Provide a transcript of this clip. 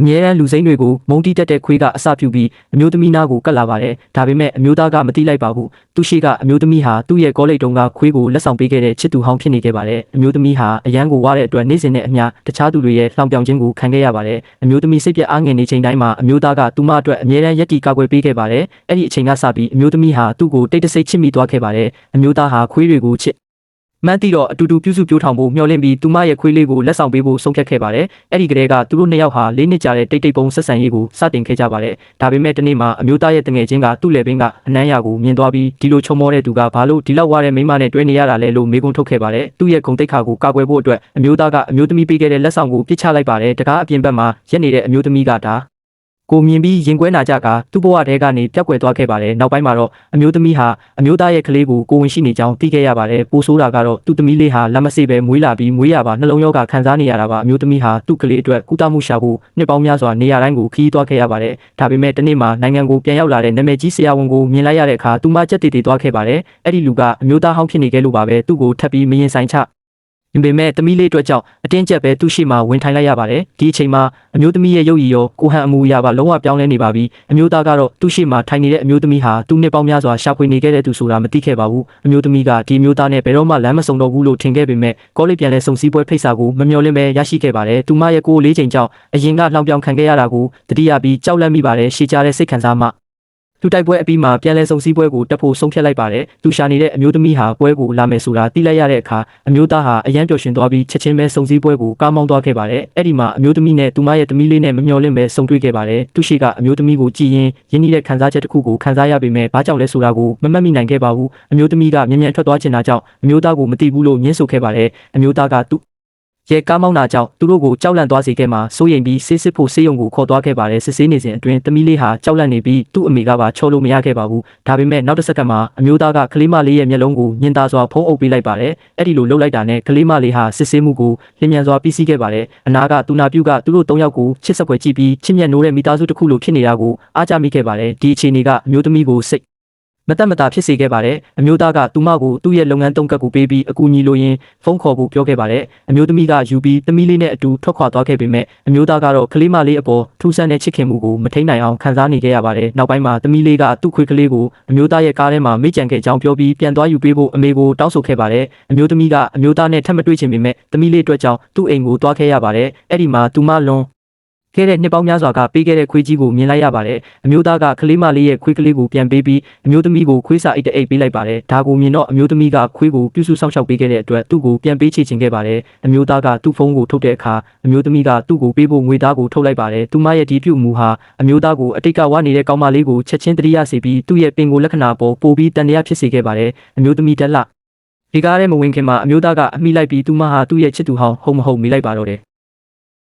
အမြဲတမ်းလူစိမ့်တွေကိုမုံတီးတက်တဲ့ခွေးကအစပြုပြီးအမျိုးသမီးနားကိုကတ်လာပါတယ်ဒါပေမဲ့အမျိုးသားကမတိလိုက်ပါဘူးသူရှိကအမျိုးသမီးဟာသူ့ရဲ့ကောလိပ်တုံးကခွေးကိုလက်ဆောင်ပေးခဲ့တဲ့ချစ်သူဟောင်းဖြစ်နေခဲ့ပါတယ်အမျိုးသမီးဟာအရန်ကိုဝါတဲ့အတွက်နေ့စဉ်နဲ့အမျှတခြားသူတွေရဲ့လှောင်ပြောင်ခြင်းကိုခံခဲ့ရပါတယ်အမျိုးသမီးစိတ်ပြတ်အားငယ်နေချိန်တိုင်းမှာအမျိုးသားကသူမအတွက်အမြဲတမ်းရက်တီကာကွယ်ပေးခဲ့ပါတယ်အဲ့ဒီအချိန်ကစပြီးအမျိုးသမီးဟာသူ့ကိုတိတ်တဆိတ်ချစ်မိသွားခဲ့ပါတယ်အမျိုးသားဟာခွေးတွေကိုချစ် မှန်းသိတော့အတူတူပြုစုပြောင်းထောင်ဖို့မျှော်လင့်ပြီးသူမရဲ့ခွေးလေးကိုလက်ဆောင်ပေးဖို့ဆုံးဖြတ်ခဲ့ပါတယ်။အဲ့ဒီကလေးကသူတို့နှစ်ယောက်ဟာလေးနှစ်ကြာတဲ့တိတ်တိတ်ပုံဆက်ဆံရေးကိုစတင်ခဲ့ကြပါတယ်။ဒါပေမဲ့ဒီနေ့မှာအမျိုးသားရဲ့တငယ်ချင်းကသူ့လေပင်ကအနမ်းရကိုမြင်သွားပြီးဒီလိုချုံမောတဲ့သူကဘာလို့ဒီလောက်ဝါတဲ့မိန်းမနဲ့တွေ့နေရတာလဲလို့မေးခွန်းထုတ်ခဲ့ပါတယ်။သူ့ရဲ့ဂုံတိတ်ခါကိုကာကွယ်ဖို့အတွက်အမျိုးသားကအမျိုးသမီးပေးခဲ့တဲ့လက်ဆောင်ကိုပြစ်ချလိုက်ပါတယ်။တကားအပြင်ဘက်မှာရက်နေတဲ့အမျိုးသမီးကဒါ ကိုမြင်ပြီးရင်ကွဲနာကြကသူ့ဘဝတဲကနေပြက်ကွယ်သွားခဲ့ပါတယ်။နောက်ပိုင်းမှာတော့အမျိုးသမီးဟာအမျိုးသားရဲ့ကလေးကိုကိုဝင်ရှိနေကြောင်းသိခဲ့ရပါတယ်။ပိုဆိုးတာကတော့သူ့သမီးလေးဟာလက်မစေပဲမွေးလာပြီးမွေးရပါနှလုံးရောဂါခံစားနေရတာပါအမျိုးသမီးဟာသူ့ကလေးအတွက်ကုသမှုရှာဖို့နှစ်ပေါင်းများစွာနေရာတိုင်းကိုခီးသွားခဲ့ရပါတယ်။ဒါပေမဲ့ဒီနေ့မှာနိုင်ငံကိုပြန်ရောက်လာတဲ့နာမည်ကြီးဆရာဝန်ကိုမြင်လိုက်ရတဲ့အခါသူမကြက်တည်တည်သွားခဲ့ပါတယ်။အဲ့ဒီလူကအမျိုးသားဟောင်းဖြစ်နေခဲ့လို့ပါပဲသူ့ကိုထပ်ပြီးမရင်ဆိုင်ချဒါ ပေမဲ့သမီးလေးအတွက်ကြောင့်အတင်းကျပ်ပဲသူ့ရှိမှဝင်ထိုင်လိုက်ရပါတယ်ဒီအချိန်မှာအမျိုးသမီးရဲ့ရုပ်ရည်ရောကိုဟန်အမူအရာပါလုံးဝပြောင်းလဲနေပါပြီအမျိုးသားကတော့သူ့ရှိမှထိုင်နေတဲ့အမျိုးသမီးဟာသူ့နှစ်ပေါင်းများစွာရှာဖွေနေခဲ့တဲ့သူဆိုတာမသိခဲ့ပါဘူးအမျိုးသမီးကဒီအမျိုးသားနဲ့ဘယ်တော့မှလမ်းမဆုံတော့ဘူးလို့ထင်ခဲ့ပေမဲ့ကောလိပ်ပြန်လဲစုံစည်းပွဲဖိတ်စာကိုမမျှော်လင့်ပဲရရှိခဲ့ပါတယ်သူမရဲ့ကိုယ်လေးချိန်ကြောင့်အရင်ကလှောင်ပြောင်ခံခဲ့ရတာကိုတတိယပြီးကြောက်လန့်မိပါတယ်ရှေ့ကြားတဲ့စိတ်ခံစားမှ သူတိုက်ပွဲအပြီးမှာပြန်လဲစုံစည်းပွဲကိုတက်ဖို့ဆုံးဖြတ်လိုက်ပါတယ်။သူရှာနေတဲ့အမျိုးသမီးဟာပွဲကိုလာမယ်ဆိုတာသိလိုက်ရတဲ့အခါအမျိုးသားဟာအယံပျော်ရွှင်သွားပြီးချက်ချင်းပဲစုံစည်းပွဲကိုကားမောင်းသွားခဲ့ပါတယ်။အဲ့ဒီမှာအမျိုးသမီးနဲ့သူမရဲ့သမီးလေးနဲ့မမျှော်လင့်ပဲဆုံတွေ့ခဲ့ပါတယ်။သူရှိကအမျိုးသမီးကိုကြည်ရင်ယဉ်နေတဲ့ခံစားချက်တစ်ခုကိုခံစားရပေမဲ့ဘာကြောင့်လဲဆိုတာကိုမမှတ်မိနိုင်ခဲ့ပါဘူး။အမျိုးသမီးကမြန်မြန်ထွက်သွားချင်တာကြောင့်အမျိုးသားကိုမသိဘူးလို့ညှင်းဆိုခဲ့ပါတယ်။အမျိုးသားကသူ့ ရဲကားမောင်းတာကြောင့်သူတို့ကိုကြောက်လန့်သွားစေခဲ့မှာစိုးရိမ်ပြီးဆေးစစ်ဖို့ဆေးရုံကိုခေါ်သွားခဲ့ပါတယ်စစ်ဆေးနေစဉ်အတွင်းသမီးလေးဟာကြောက်လန့်နေပြီးသူ့အမေကပါချောလို့မရခဲ့ပါဘူးဒါပေမဲ့နောက်တစ်စက္ကန့်မှာအမျိုးသားကကလေးမလေးရဲ့မျက်လုံးကိုညင်သာစွာဖုံးအုပ်ပေးလိုက်ပါတယ်အဲ့ဒီလိုလှုပ်လိုက်တာနဲ့ကလေးမလေးဟာစစ်ဆေးမှုကိုလျင်မြန်စွာပြီးစီးခဲ့ပါတယ်အနာကသူနာပြုကသူတို့၃ယောက်ကိုချစ်ဆက်ွယ်ကြည့်ပြီးချစ်မြတ်နိုးတဲ့မိသားစုတစ်ခုလိုဖြစ်နေတာကိုအားကြမိခဲ့ပါတယ်ဒီအခြေအနေကအမျိုးသမီးကိုစိတ် မတက်မတာဖြစ်စေခဲ့ပါတယ်အမျိုးသားကသူမကိုသူ့ရဲ့လုပ်ငန်းတုံးကတ်ကိုပေးပြီးအကူအညီလိုရင်းဖုန်းခေါ်ဖို့ပြောခဲ့ပါတယ်အမျိုးသမီးကယူပြီးသမီးလေးနဲ့အတူထွက်ခွာသွားခဲ့ပေမဲ့အမျိုးသားကတော့ကလေးမလေးအပေါ်ထူးဆန်းတဲ့ချစ်ခင်မှုကိုမထိန်နိုင်အောင်ခံစားနေခဲ့ရပါတယ်နောက်ပိုင်းမှာသမီးလေးကသူ့ခွေးကလေးကိုအမျိုးသားရဲ့ကားထဲမှာမိကြံခဲ့ကြောင်းပြောပြီးပြန်သွားယူပေးဖို့အမေကိုတောင်းဆိုခဲ့ပါတယ်အမျိုးသမီးကအမျိုးသားနဲ့ထပ်မတွေ့ချင်ပေမဲ့သမီးလေးအတွက်ကြောင့်သူ့အိမ်ကိုသွားခဲ့ရပါတယ်အဲ့ဒီမှာသူမလွန် ခဲ့တဲ့နှစ်ပေါင်းများစွာကပေးခဲ့တဲ့ခွေးကြီးကိုမြင်လိုက်ရပါတယ်။အမျိုးသားကကလေးမလေးရဲ့ခွေးကလေးကိုပြန်ပေးပြီးအမျိုးသမီးကိုခွေးစာအိတ်တအိတ်ပေးလိုက်ပါတယ်။ဒါကိုမြင်တော့အမျိုးသမီးကခွေးကိုပြုစုစောင့်ရှောက်ပေးခဲ့တဲ့အတွက်သူ့ကိုပြန်ပေးချေချင်ခဲ့ပါတယ်။အမျိုးသားကသူ့ဖုန်းကိုထုတ်တဲ့အခါအမျိုးသမီးကသူ့ကိုပေးဖို့ငွေသားကိုထုတ်လိုက်ပါတယ်။သူမရဲ့ဒီပြုမှုဟာအမျိုးသားကိုအတိတ်ကဝနေတဲ့ကောင်မလေးကိုချက်ချင်းတတိယစေပြီးသူ့ရဲ့ပင်ကိုလက္ခဏာပေါ်ပိုပြီးတန်တရားဖြစ်စေခဲ့ပါတယ်။အမျိုးသမီးတက်လာဒီကားထဲမဝင်ခင်မှာအမျိုးသားကအမိလိုက်ပြီးသူမဟာသူ့ရဲ့ချစ်သူဟောင်းဟုတ်မဟုတ်မေးလိုက်ပါတော့တယ်